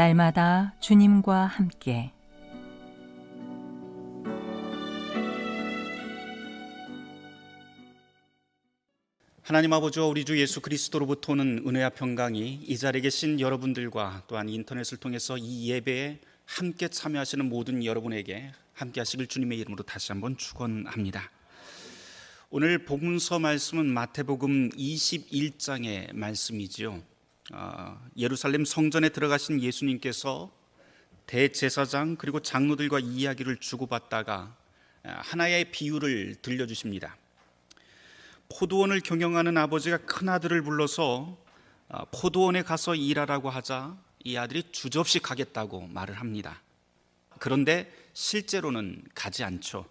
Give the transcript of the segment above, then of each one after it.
날마다 주님과 함께 하나님 아버지와 우리 주 예수 그리스도로부터 오는 은혜와 평강이 이 자리에 계신 여러분들과 또한 인터넷을 통해서 이 예배에 함께 참여하시는 모든 여러분에게 함께 하시길 주님의 이름으로 다시 한번 축원합니다. 오늘 복음서 말씀은 마태복음 21장의 말씀이지요. 어, 예루살렘 성전에 들어가신 예수님께서 대제사장 그리고 장로들과 이야기를 주고받다가 하나의 비유를 들려주십니다. 포도원을 경영하는 아버지가 큰 아들을 불러서 아, 포도원에 가서 일하라고 하자 이 아들이 주저없이 가겠다고 말을 합니다. 그런데 실제로는 가지 않죠.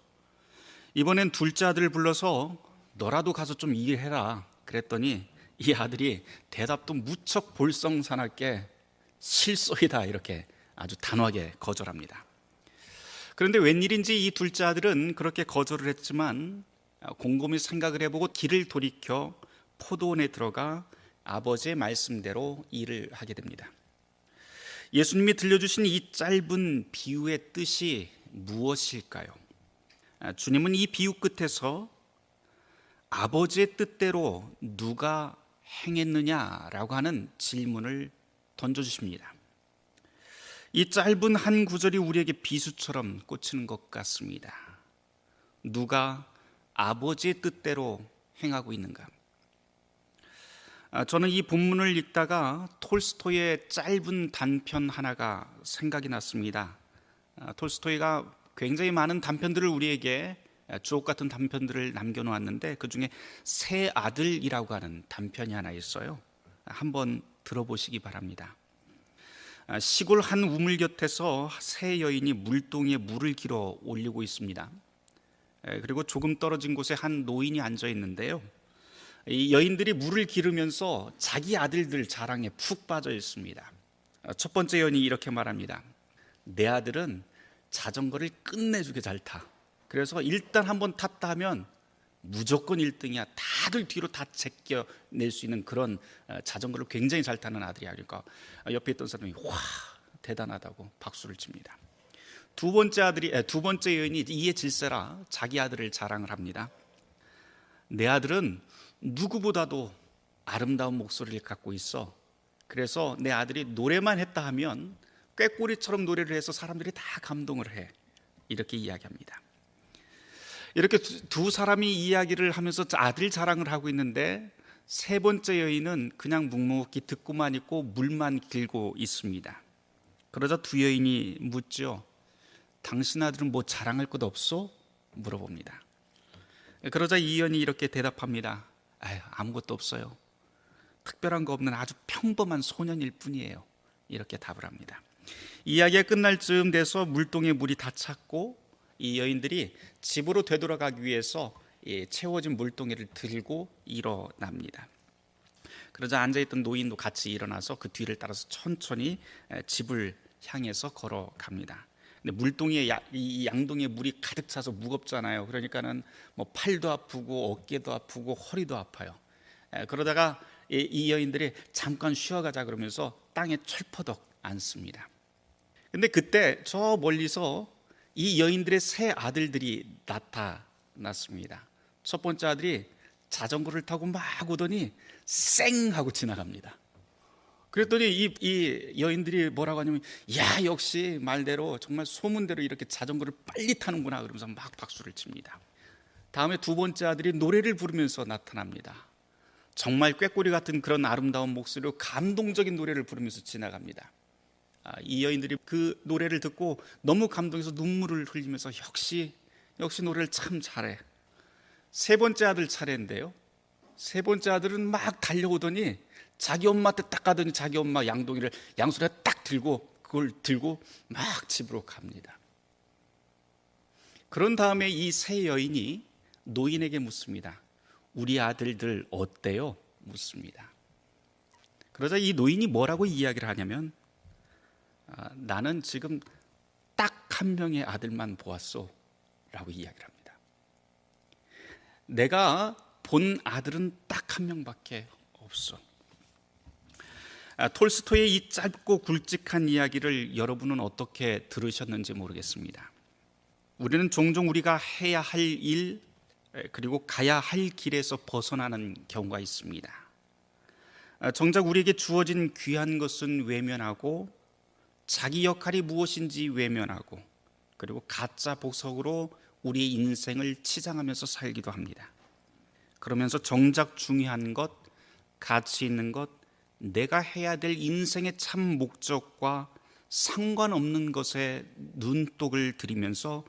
이번엔 둘째 아들을 불러서 너라도 가서 좀 일해라 그랬더니 이 아들이 대답도 무척 볼썽사납게 실소이다 이렇게 아주 단호하게 거절합니다. 그런데 웬일인지 이 둘째 아들은 그렇게 거절을 했지만 곰곰이 생각을 해보고 길을 돌이켜 포도원에 들어가 아버지의 말씀대로 일을 하게 됩니다. 예수님이 들려주신 이 짧은 비유의 뜻이 무엇일까요? 주님은 이 비유 끝에서 아버지의 뜻대로 누가 행했느냐라고 하는 질문을 던져주십니다. 이 짧은 한 구절이 우리에게 비수처럼 꽂히는 것 같습니다. 누가 아버지의 뜻대로 행하고 있는가? 아, 저는 이 본문을 읽다가 톨스토이의 짧은 단편 하나가 생각이 났습니다. 아, 톨스토이가 굉장히 많은 단편들을 우리에게 주옥 같은 단편들을 남겨놓았는데 그 중에 새 아들이라고 하는 단편이 하나 있어요. 한번 들어보시기 바랍니다. 아, 시골 한 우물 곁에서 새 여인이 물동에 물을 길어 올리고 있습니다. 그리고 조금 떨어진 곳에 한 노인이 앉아 있는데요. 이 여인들이 물을 기르면서 자기 아들들 자랑에 푹 빠져 있습니다. 첫 번째 여인이 이렇게 말합니다. 내 아들은 자전거를 끝내주게 잘 타. 그래서 일단 한번 탔다 하면 무조건 1등이야. 다들 뒤로 다 제껴낼 수 있는 그런 자전거를 굉장히 잘 타는 아들이야. 그러니까 옆에 있던 사람이 와 대단하다고 박수를 칩니다. 두 번째 아들이 두 번째 여인이 이에 질세라 자기 아들을 자랑을 합니다. 내 아들은 누구보다도 아름다운 목소리를 갖고 있어. 그래서 내 아들이 노래만 했다 하면 꾀꼬리처럼 노래를 해서 사람들이 다 감동을 해. 이렇게 이야기합니다. 이렇게 두 사람이 이야기를 하면서 아들 자랑을 하고 있는데 세 번째 여인은 그냥 묵묵히 듣고만 있고 물만 길고 있습니다. 그러자 두 여인이 묻죠. 당신 아들은 뭐 자랑할 것 없어? 물어봅니다. 그러자 이연이 이렇게 대답합니다. 아유, 아무것도 없어요. 특별한 거 없는 아주 평범한 소년일 뿐이에요. 이렇게 답을 합니다. 이야기가 끝날 즈음 돼서 물동에 물이 다 찼고 이 여인들이 집으로 되돌아가기 위해서 채워진 물동이를 들고 일어납니다. 그러자 앉아있던 노인도 같이 일어나서 그 뒤를 따라서 천천히 집을 향해서 걸어갑니다. 근데 물동이에 이 양동이에 물이 가득 차서 무겁잖아요. 그러니까는 뭐 팔도 아프고 어깨도 아프고 허리도 아파요. 그러다가 이 여인들이 잠깐 쉬어가자 그러면서 땅에 철퍼덕 앉습니다. 근데 그때 저 멀리서 이 여인들의 세 아들들이 나타났습니다. 첫 번째 아들이 자전거를 타고 막 오더니 쌩 하고 지나갑니다. 그랬더니 이, 이 여인들이 뭐라고 하냐면 야 역시 말대로 정말 소문대로 이렇게 자전거를 빨리 타는구나 그러면서 막 박수를 칩니다. 다음에 두 번째 아들이 노래를 부르면서 나타납니다. 정말 꾀꼬리 같은 그런 아름다운 목소리로 감동적인 노래를 부르면서 지나갑니다. 아, 이 여인들이 그 노래를 듣고 너무 감동해서 눈물을 흘리면서 역시 역시 노래를 참 잘해. 세 번째 아들 차례인데요. 세 번째 아들은 막 달려오더니 자기 엄마한테 딱 가더니 자기 엄마 양동이를 양손에 딱 들고 그걸 들고 막 집으로 갑니다. 그런 다음에 이 세 여인이 노인에게 묻습니다. 우리 아들들 어때요? 묻습니다. 그러자 이 노인이 뭐라고 이야기를 하냐면 아, 나는 지금 딱 한 명의 아들만 보았소 라고 이야기를 합니다. 내가 본 아들은 딱 한 명밖에 없어. 아, 톨스토이의 이 짧고 굵직한 이야기를 여러분은 어떻게 들으셨는지 모르겠습니다. 우리는 종종 우리가 해야 할 일, 그리고 가야 할 길에서 벗어나는 경우가 있습니다. 아, 정작 우리에게 주어진 귀한 것은 외면하고 자기 역할이 무엇인지 외면하고 그리고 가짜 보석으로 우리의 인생을 치장하면서 살기도 합니다. 그러면서 정작 중요한 것, 가치 있는 것, 내가 해야 될 인생의 참 목적과 상관없는 것에 눈독을 들이면서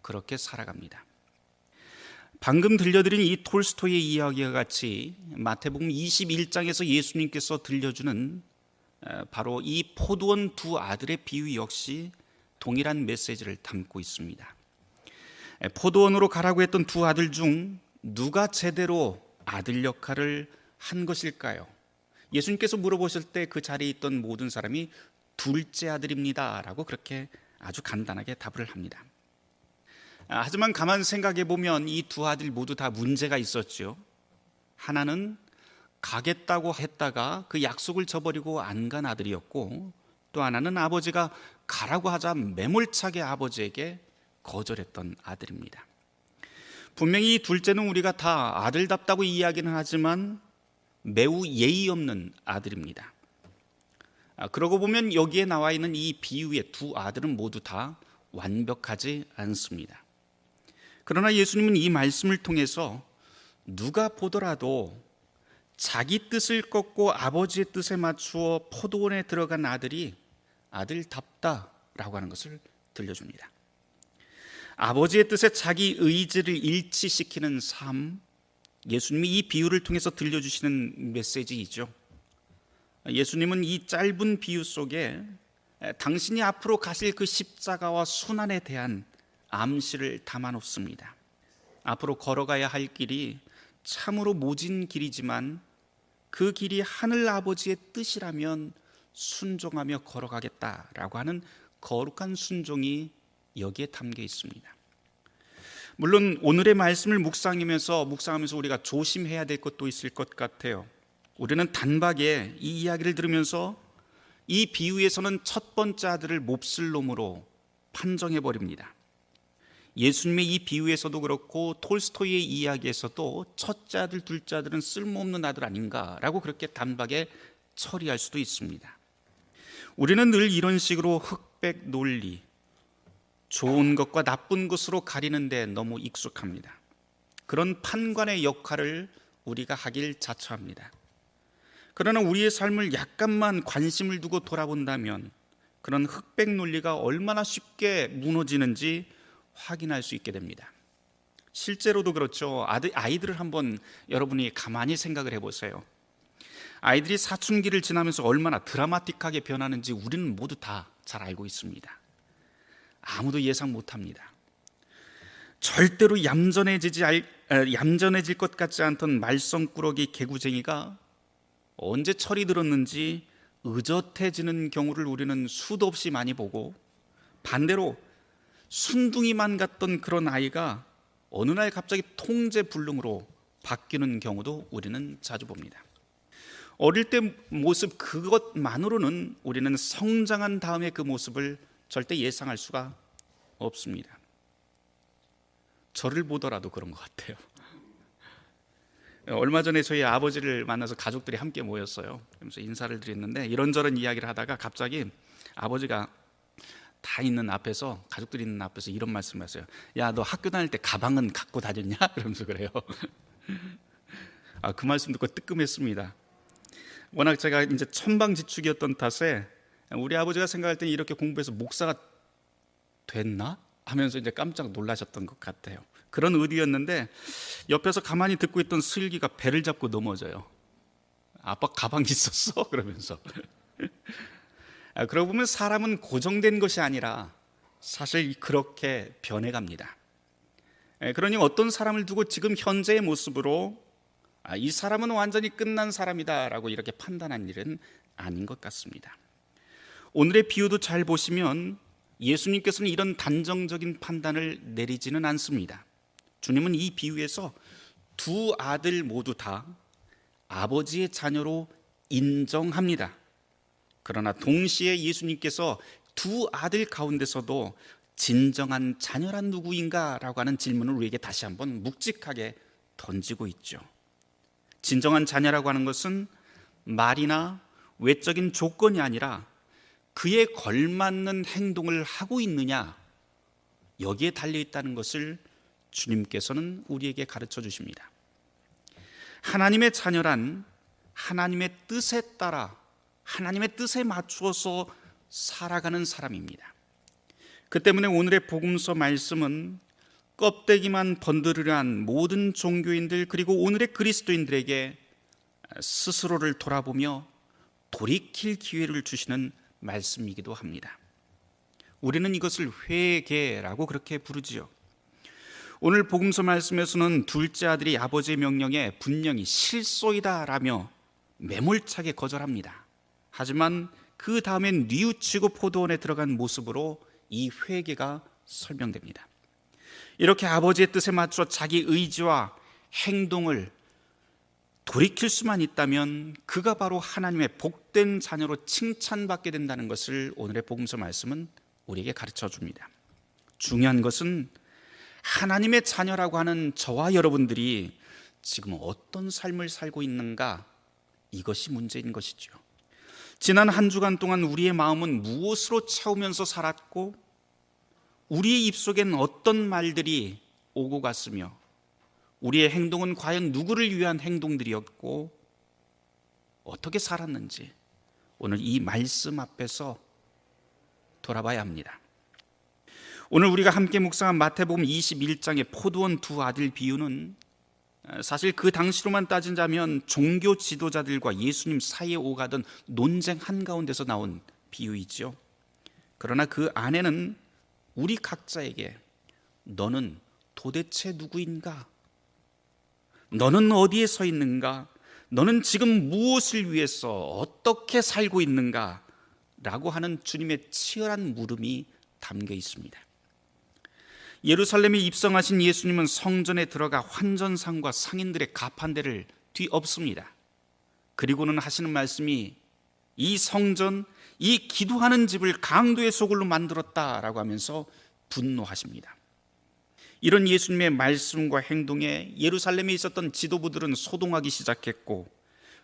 그렇게 살아갑니다. 방금 들려드린 이 톨스토이의 이야기와 같이 마태복음 21장에서 예수님께서 들려주는 어, 바로 이 포도원 두 아들의 비유 역시 동일한 메시지를 담고 있습니다. 에, 포도원으로 가라고 했던 두 아들 중 누가 제대로 아들 역할을 한 것일까요? 예수님께서 물어보실 때 그 자리에 있던 모든 사람이 둘째 아들입니다라고 그렇게 아주 간단하게 답을 합니다. 아, 하지만 가만 생각해 보면 이 두 아들 모두 다 문제가 있었죠. 하나는 가겠다고 했다가 그 약속을 저버리고 안 간 아들이었고 또 하나는 아버지가 가라고 하자 매몰차게 아버지에게 거절했던 아들입니다. 분명히 이 둘째는 우리가 다 아들답다고 이야기는 하지만 매우 예의 없는 아들입니다. 아, 그러고 보면 여기에 나와 있는 이 비유의 두 아들은 모두 다 완벽하지 않습니다. 그러나 예수님은 이 말씀을 통해서 누가 보더라도 자기 뜻을 꺾고 아버지의 뜻에 맞추어 포도원에 들어간 아들이 아들답다라고 하는 것을 들려줍니다. 아버지의 뜻에 자기 의지를 일치시키는 삶, 예수님이 이 비유를 통해서 들려주시는 메시지이죠. 예수님은 이 짧은 비유 속에 당신이 앞으로 가실 그 십자가와 순환에 대한 암시를 담아 놓습니다. 앞으로 걸어가야 할 길이 참으로 모진 길이지만 그 길이 하늘 아버지의 뜻이라면 순종하며 걸어가겠다라고 하는 거룩한 순종이 여기에 담겨 있습니다. 물론 오늘의 말씀을 묵상하면서 묵상하면서 우리가 조심해야 될 것도 있을 것 같아요. 우리는 단박에 이 이야기를 들으면서 이 비유에서는 첫 번째 아들을 몹쓸 놈으로 판정해 버립니다. 예수님의 이 비유에서도 그렇고 톨스토이의 이야기에서도 둘째 아들은 쓸모없는 아들 아닌가라고 그렇게 단박에 처리할 수도 있습니다. 우리는 늘 이런 식으로 흑백 논리, 좋은 것과 나쁜 것으로 가리는데 너무 익숙합니다. 그런 판관의 역할을 우리가 하길 자처합니다. 그러나 우리의 삶을 약간만 관심을 두고 돌아본다면 그런 흑백 논리가 얼마나 쉽게 무너지는지 확인할 수 있게 됩니다. 실제로도 그렇죠. 아이들을 한번 여러분이 가만히 생각을 해보세요. 아이들이 사춘기를 지나면서 얼마나 드라마틱하게 변하는지 우리는 모두 다 잘 알고 있습니다. 아무도 예상 못합니다. 절대로 얌전해지지 알, 얌전해질 것 같지 않던 말썽꾸러기 개구쟁이가 언제 철이 들었는지 의젓해지는 경우를 우리는 수도 없이 많이 보고 반대로 순둥이만 같던 그런 아이가 어느 날 갑자기 통제 불능으로 바뀌는 경우도 우리는 자주 봅니다. 어릴 때 모습 그것만으로는 우리는 성장한 다음에 그 모습을 절대 예상할 수가 없습니다. 저를 보더라도 그런 것 같아요. 얼마 전에 저희 아버지를 만나서 가족들이 함께 모였어요. 그러면서 인사를 드렸는데 이런저런 이야기를 하다가 갑자기 아버지가 다 있는 앞에서 가족들이 있는 앞에서 이런 말씀하세요. 야, 너 학교 다닐 때 가방은 갖고 다녔냐? 그러면서 그래요. 아, 그 말씀 듣고 뜨끔했습니다. 워낙 제가 이제 천방지축이었던 탓에 우리 아버지가 생각할 때는 이렇게 공부해서 목사가 됐나 하면서 이제 깜짝 놀라셨던 것 같아요. 그런 의리였는데 옆에서 가만히 듣고 있던 슬기가 배를 잡고 넘어져요. 아빠 가방 있었어? 그러면서. 아, 그러고 보면 사람은 고정된 것이 아니라 사실 그렇게 변해갑니다. 예, 그러니 어떤 사람을 두고 지금 현재의 모습으로 아, 이 사람은 완전히 끝난 사람이다라고 이렇게 판단한 일은 아닌 것 같습니다. 오늘의 비유도 잘 보시면 예수님께서는 이런 단정적인 판단을 내리지는 않습니다. 주님은 이 비유에서 두 아들 모두 다 아버지의 자녀로 인정합니다. 그러나 동시에 예수님께서 두 아들 가운데서도 진정한 자녀란 누구인가라고 하는 질문을 우리에게 다시 한번 묵직하게 던지고 있죠. 진정한 자녀라고 하는 것은 말이나 외적인 조건이 아니라 그에 걸맞는 행동을 하고 있느냐 여기에 달려 있다는 것을 주님께서는 우리에게 가르쳐 주십니다. 하나님의 자녀란 하나님의 뜻에 따라 하나님의 뜻에 맞추어서 살아가는 사람입니다. 그 때문에 오늘의 복음서 말씀은 껍데기만 번들으란 모든 종교인들 그리고 오늘의 그리스도인들에게 스스로를 돌아보며 돌이킬 기회를 주시는 말씀이기도 합니다. 우리는 이것을 회개라고 그렇게 부르지요. 오늘 복음서 말씀에서는 둘째 아들이 아버지의 명령에 분명히 실소이다라며 매몰차게 거절합니다. 하지만 그 다음엔 뉘우치고 포도원에 들어간 모습으로 이 회개가 설명됩니다. 이렇게 아버지의 뜻에 맞춰 자기 의지와 행동을 돌이킬 수만 있다면 그가 바로 하나님의 복된 자녀로 칭찬받게 된다는 것을 오늘의 복음서 말씀은 우리에게 가르쳐 줍니다. 중요한 것은 하나님의 자녀라고 하는 저와 여러분들이 지금 어떤 삶을 살고 있는가 이것이 문제인 것이죠. 지난 한 주간 동안 우리의 마음은 무엇으로 채우면서 살았고 우리의 입속엔 어떤 말들이 오고 갔으며 우리의 행동은 과연 누구를 위한 행동들이었고 어떻게 살았는지 오늘 이 말씀 앞에서 돌아봐야 합니다. 오늘 우리가 함께 묵상한 마태복음 21장의 포도원 두 아들 비유는 사실 그 당시로만 따진다면 종교 지도자들과 예수님 사이에 오가던 논쟁 한가운데서 나온 비유이죠. 그러나 그 안에는 우리 각자에게 너는 도대체 누구인가? 너는 어디에 서 있는가? 너는 지금 무엇을 위해서 어떻게 살고 있는가? 라고 하는 주님의 치열한 물음이 담겨 있습니다. 예루살렘에 입성하신 예수님은 성전에 들어가 환전상과 상인들의 가판대를 뒤엎습니다. 그리고는 하시는 말씀이 이 성전, 이 기도하는 집을 강도의 소굴로 만들었다라고 하면서 분노하십니다. 이런 예수님의 말씀과 행동에 예루살렘에 있었던 지도부들은 소동하기 시작했고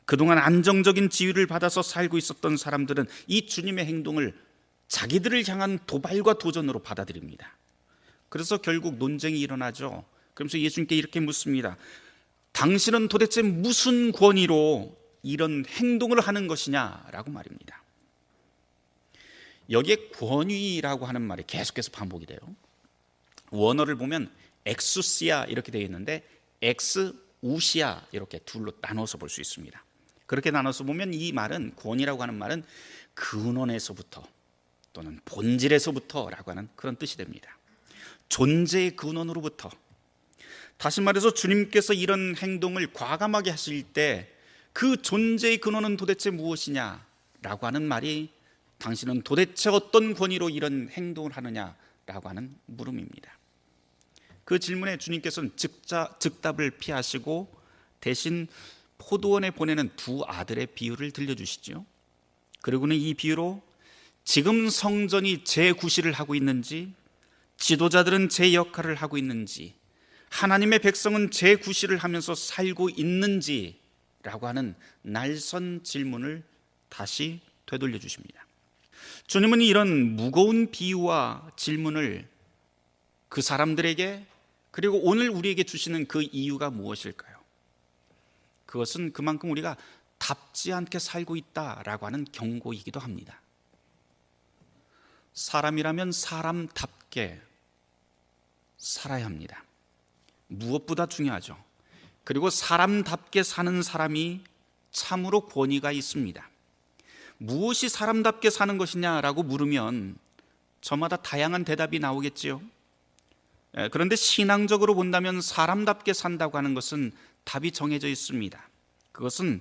그동안 안정적인 지위를 받아서 살고 있었던 사람들은 이 주님의 행동을 자기들을 향한 도발과 도전으로 받아들입니다. 그래서 결국 논쟁이 일어나죠. 그러면서 예수님께 이렇게 묻습니다. 당신은 도대체 무슨 권위로 이런 행동을 하는 것이냐라고 말입니다. 여기에 권위라고 하는 말이 계속해서 반복이 돼요. 원어를 보면 엑수시아 이렇게 되어 있는데 엑스 우시아 이렇게 둘로 나눠서 볼 수 있습니다. 그렇게 나눠서 보면 이 말은 권위라고 하는 말은 근원에서부터 또는 본질에서부터라고 하는 그런 뜻이 됩니다. 존재의 근원으로부터 다시 말해서 주님께서 이런 행동을 과감하게 하실 때 그 존재의 근원은 도대체 무엇이냐라고 하는 말이 당신은 도대체 어떤 권위로 이런 행동을 하느냐라고 하는 물음입니다. 그 질문에 주님께서는 즉자, 즉답을 피하시고 대신 포도원에 보내는 두 아들의 비유를 들려주시죠. 그리고는 이 비유로 지금 성전이 제 구실을 하고 있는지 지도자들은 제 역할을 하고 있는지 하나님의 백성은 제 구실을 하면서 살고 있는지라고 하는 날선 질문을 다시 되돌려 주십니다. 주님은 이런 무거운 비유와 질문을 그 사람들에게 그리고 오늘 우리에게 주시는 그 이유가 무엇일까요? 그것은 그만큼 우리가 답지 않게 살고 있다라고 하는 경고이기도 합니다. 사람이라면 사람답게 살아야 합니다. 무엇보다 중요하죠. 그리고 사람답게 사는 사람이 참으로 권위가 있습니다. 무엇이 사람답게 사는 것이냐라고 물으면 저마다 다양한 대답이 나오겠지요. 예, 그런데 신앙적으로 본다면 사람답게 산다고 하는 것은 답이 정해져 있습니다. 그것은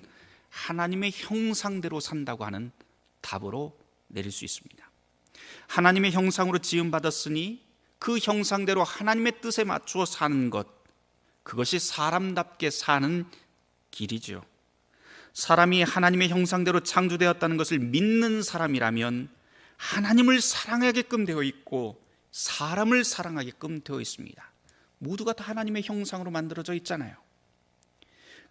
하나님의 형상대로 산다고 하는 답으로 내릴 수 있습니다. 하나님의 형상으로 지음받았으니 그 형상대로 하나님의 뜻에 맞추어 사는 것, 그것이 사람답게 사는 길이죠. 사람이 하나님의 형상대로 창조되었다는 것을 믿는 사람이라면 하나님을 사랑하게끔 되어 있고 사람을 사랑하게끔 되어 있습니다. 모두가 다 하나님의 형상으로 만들어져 있잖아요.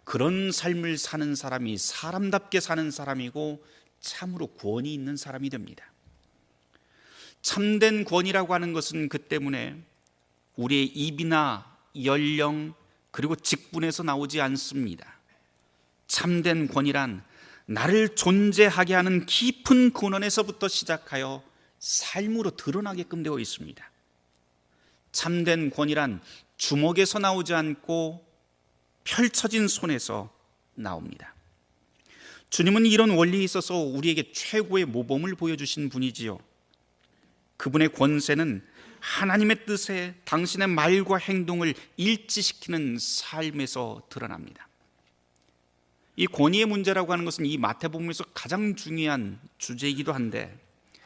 그런 삶을 사는 사람이 사람답게 사는 사람이고 참으로 권위 있는 사람이 됩니다. 참된 권위라고 하는 것은 그 때문에 우리의 입이나 연령 그리고 직분에서 나오지 않습니다. 참된 권위란 나를 존재하게 하는 깊은 근원에서부터 시작하여 삶으로 드러나게끔 되어 있습니다. 참된 권위란 주먹에서 나오지 않고 펼쳐진 손에서 나옵니다. 주님은 이런 원리에 있어서 우리에게 최고의 모범을 보여주신 분이지요. 그분의 권세는 하나님의 뜻에 당신의 말과 행동을 일치시키는 삶에서 드러납니다. 이 권위의 문제라고 하는 것은 이 마태복음에서 가장 중요한 주제이기도 한데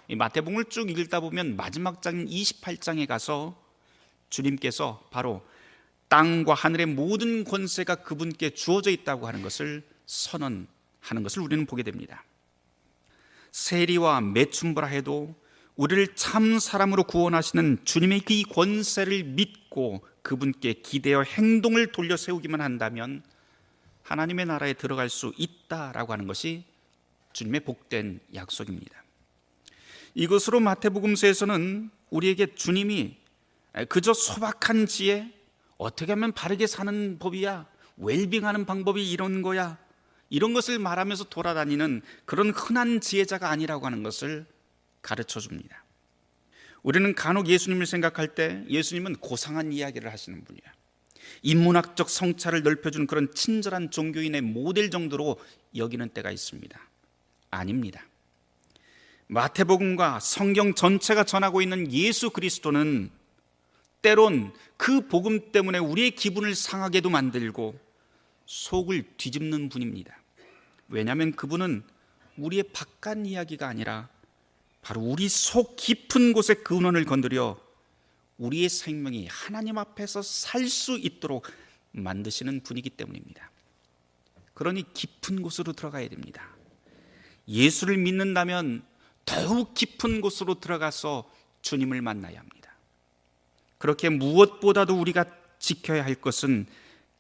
이 마태복음을 쭉 읽다 보면 마지막 장인 28장에 가서 주님께서 바로 땅과 하늘의 모든 권세가 그분께 주어져 있다고 하는 것을 선언하는 것을 우리는 보게 됩니다. 세리와 매춘부라 해도 우리를 참 사람으로 구원하시는 주님의 그 권세를 믿고 그분께 기대어 행동을 돌려 세우기만 한다면 하나님의 나라에 들어갈 수 있다라고 하는 것이 주님의 복된 약속입니다. 이것으로 마태복음서에서는 우리에게 주님이 그저 소박한 지혜, 어떻게 하면 바르게 사는 법이야, 웰빙하는 방법이 이런 거야, 이런 것을 말하면서 돌아다니는 그런 흔한 지혜자가 아니라고 하는 것을 가르쳐 줍니다. 우리는 간혹 예수님을 생각할 때 예수님은 고상한 이야기를 하시는 분이야. 인문학적 성찰을 넓혀준 그런 친절한 종교인의 모델 정도로 여기는 때가 있습니다. 아닙니다. 마태복음과 성경 전체가 전하고 있는 예수 그리스도는 때론 그 복음 때문에 우리의 기분을 상하게도 만들고 속을 뒤집는 분입니다. 왜냐하면 그분은 우리의 바깥 이야기가 아니라 바로 우리 속 깊은 곳의 근원을 건드려 우리의 생명이 하나님 앞에서 살 수 있도록 만드시는 분이기 때문입니다. 그러니 깊은 곳으로 들어가야 됩니다. 예수를 믿는다면 더욱 깊은 곳으로 들어가서 주님을 만나야 합니다. 그렇게 무엇보다도 우리가 지켜야 할 것은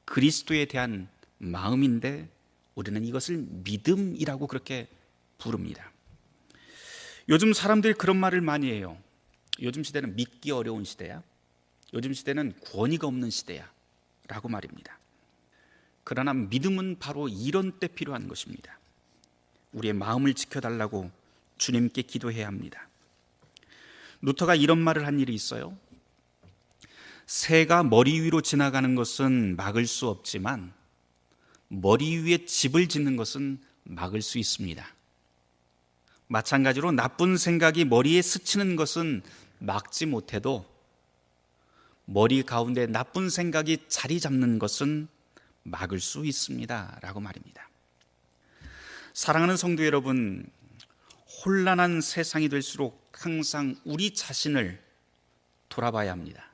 그리스도에 대한 마음인데 우리는 이것을 믿음이라고 그렇게 부릅니다. 요즘 사람들이 그런 말을 많이 해요. 요즘 시대는 믿기 어려운 시대야. 요즘 시대는 권위가 없는 시대야. 라고 말입니다. 그러나 믿음은 바로 이런 때 필요한 것입니다. 우리의 마음을 지켜달라고 주님께 기도해야 합니다. 루터가 이런 말을 한 일이 있어요. 새가 머리 위로 지나가는 것은 막을 수 없지만 머리 위에 집을 짓는 것은 막을 수 있습니다. 마찬가지로 나쁜 생각이 머리에 스치는 것은 막지 못해도 머리 가운데 나쁜 생각이 자리 잡는 것은 막을 수 있습니다. 라고 말입니다. 사랑하는 성도 여러분, 혼란한 세상이 될수록 항상 우리 자신을 돌아봐야 합니다.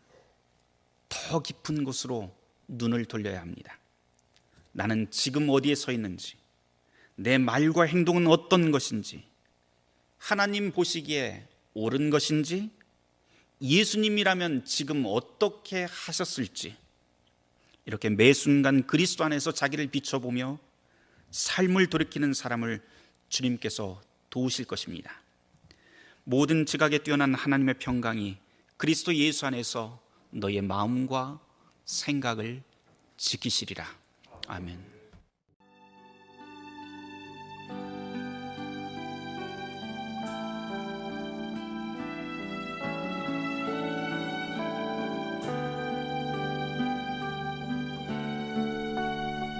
더 깊은 곳으로 눈을 돌려야 합니다. 나는 지금 어디에 서 있는지, 내 말과 행동은 어떤 것인지, 하나님 보시기에 옳은 것인지, 예수님이라면 지금 어떻게 하셨을지, 이렇게 매 순간 그리스도 안에서 자기를 비춰보며 삶을 돌이키는 사람을 주님께서 도우실 것입니다. 모든 지각에 뛰어난 하나님의 평강이 그리스도 예수 안에서 너의 마음과 생각을 지키시리라. 아멘.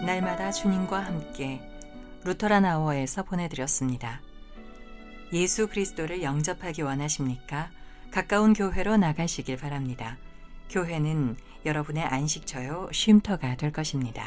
날마다 주님과 함께 루터란 아워에서 보내드렸습니다. 예수 그리스도를 영접하기 원하십니까? 가까운 교회로 나가시길 바랍니다. 교회는 여러분의 안식처요 쉼터가 될 것입니다.